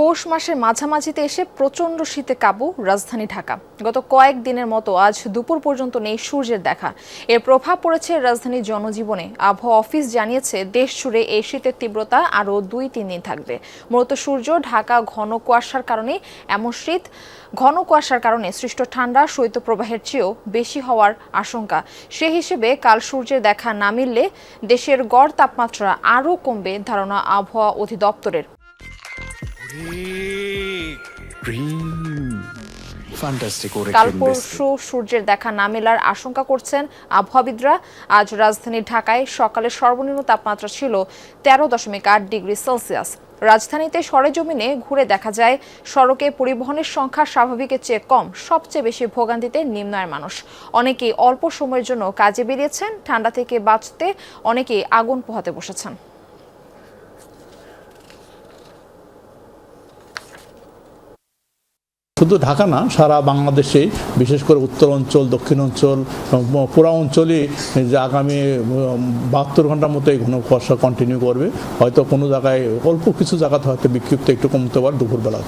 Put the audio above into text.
পৌষ মাসের মাঝামাঝিতে এসে প্রচণ্ড শীতে কাবু রাজধানী ঢাকা। গত কয়েক দিনের মতো আজ দুপুর পর্যন্ত নেই সূর্যের দেখা। এর প্রভাব পড়েছে রাজধানীর জনজীবনে। আবহাওয়া অফিস জানিয়েছে, দেশ জুড়ে এই শীতের তীব্রতা আরও দুই তিন দিন থাকবে। মূলত সূর্য ঢাকা ঘন কুয়াশার কারণে এমন শীত, ঘন কুয়াশার কারণে সৃষ্ট ঠান্ডা শৈত্যপ্রবাহের চেয়েও বেশি হওয়ার আশঙ্কা। সে হিসেবে কাল সূর্যের দেখা না মিললে দেশের গড় তাপমাত্রা আরও কমবে, ধারণা আবহাওয়া অধিদপ্তরের। ফ্যান্টাস্টিক কাল পরশু সূর্যের দেখা না মেলার আশঙ্কা করছেন আবহাওয়াবিদরা। আজ রাজধানী ঢাকায় সকালে সর্বনিম্ন তাপমাত্রা ছিল তেরো দশমিক আট ডিগ্রি সেলসিয়াস। রাজধানীতে সরেজমিনে ঘুরে দেখা যায় সড়কে পরিবহনের সংখ্যা স্বাভাবিকের চেয়ে কম সবচেয়ে বেশি ভোগান্তিতে নিম্ন আয়ের মানুষ। অনেকেই অল্প সময়ের জন্য কাজে বেরিয়েছেন ঠান্ডা থেকে বাঁচতে অনেকেই আগুন পোহাতে বসেছেন। শুধু ঢাকা না, সারা বাংলাদেশে, বিশেষ করে উত্তর অঞ্চল, দক্ষিণ অঞ্চল পুরা অঞ্চলে যে আগামী বাহাত্তর ঘণ্টার মতো এই ঘন কুয়াশা কন্টিনিউ করবে। হয়তো কোনো জায়গায় অল্প কিছু জায়গাতে হয়তো বিক্ষিপ্ত একটু কমতে পারে দুপুরবেলা।